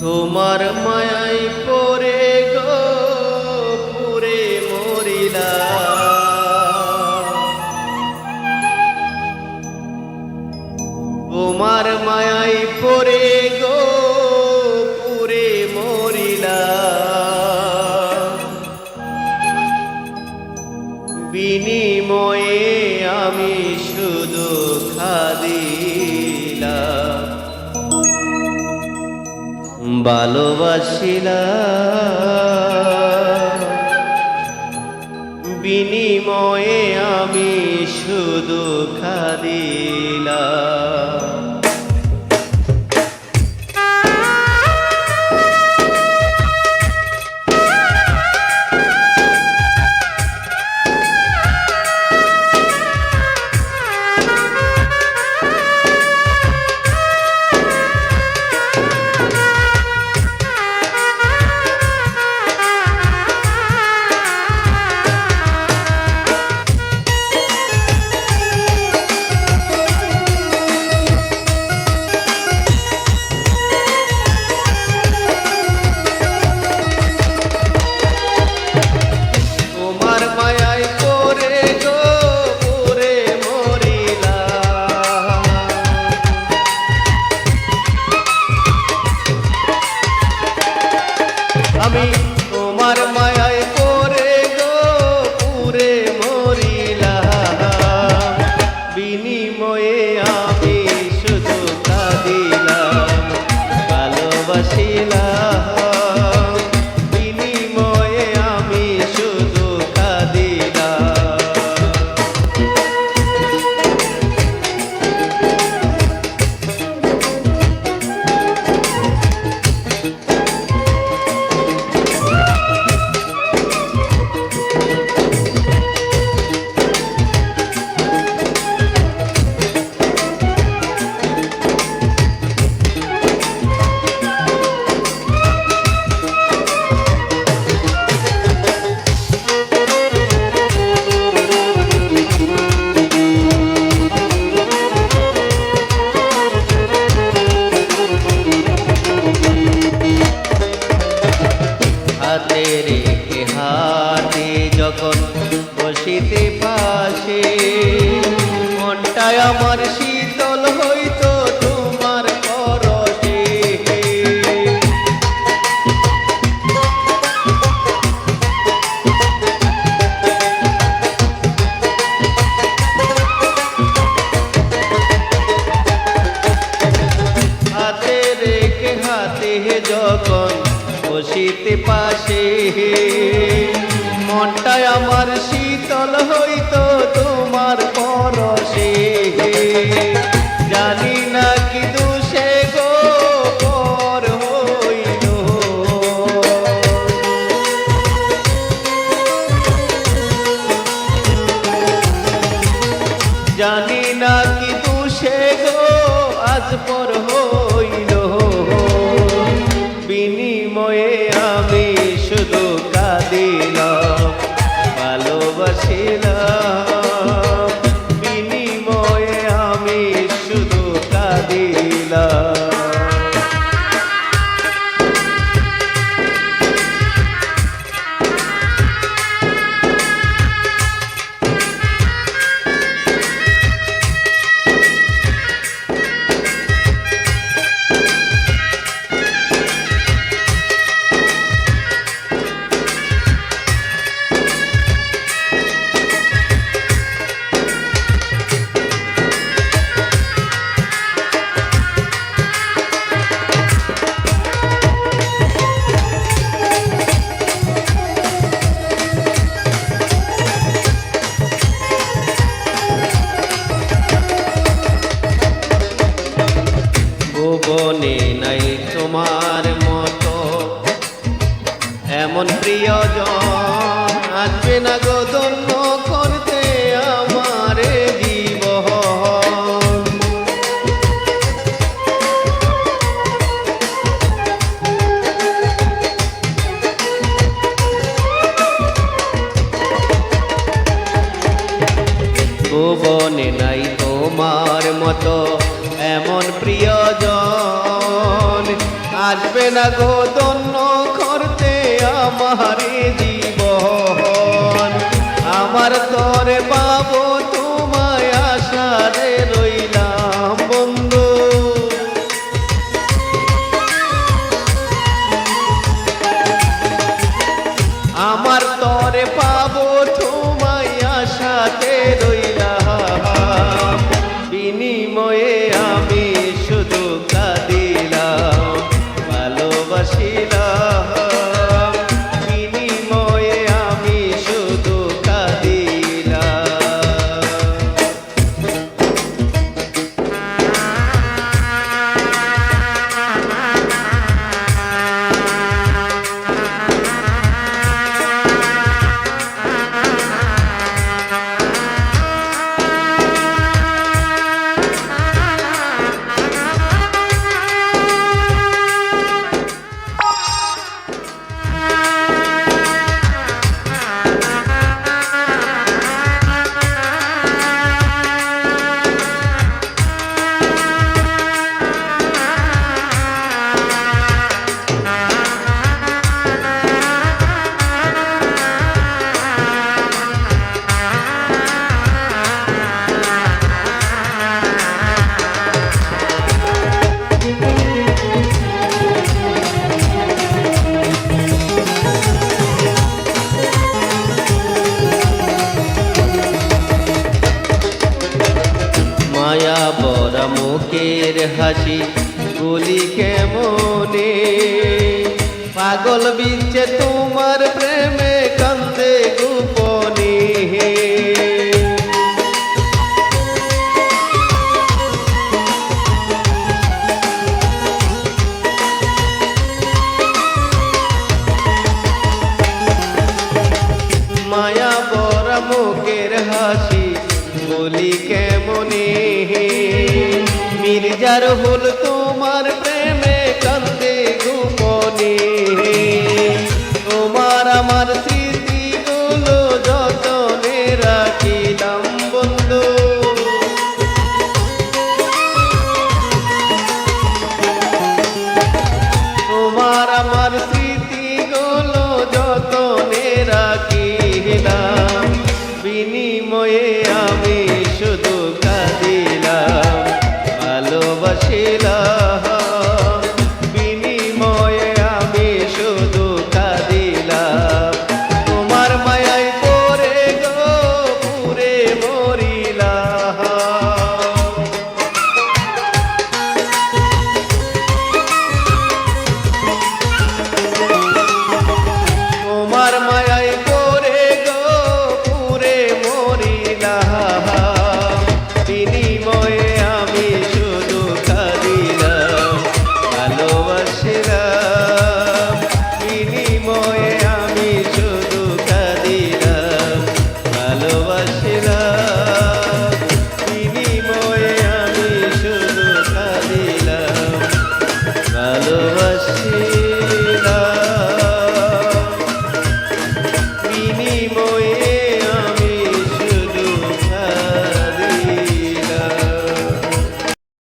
তোমার মায়াই পরে গো পুরে মরিলা তোমার মায়াই ভালোবাসিলা বিনিময়ে আমি শুধু খাদিলা পর হইল। বিনিময়ে ভুবনে নাই তোমার মতো এমন প্রিয়জন। আসবে না গো দন্য করতে আমার জীবন। আমার তোর বা হাসি গুলি কেমনে? পাগল বিচ্ছে তোমার প্রেমে কান্দে গোপনে। মায়া বরা মুখের হাসি, বলি কেমনে? মির্জার হল তোমার প্রেমে কান্দে গোপনে। তোমার আমার স্মৃতিগুলো যতনে রাখিলাম বন্ধু। তোমার আমার স্মৃতিগুলো যতনে রাখিলাম, বিনিময়ে আমি বিনিময়ে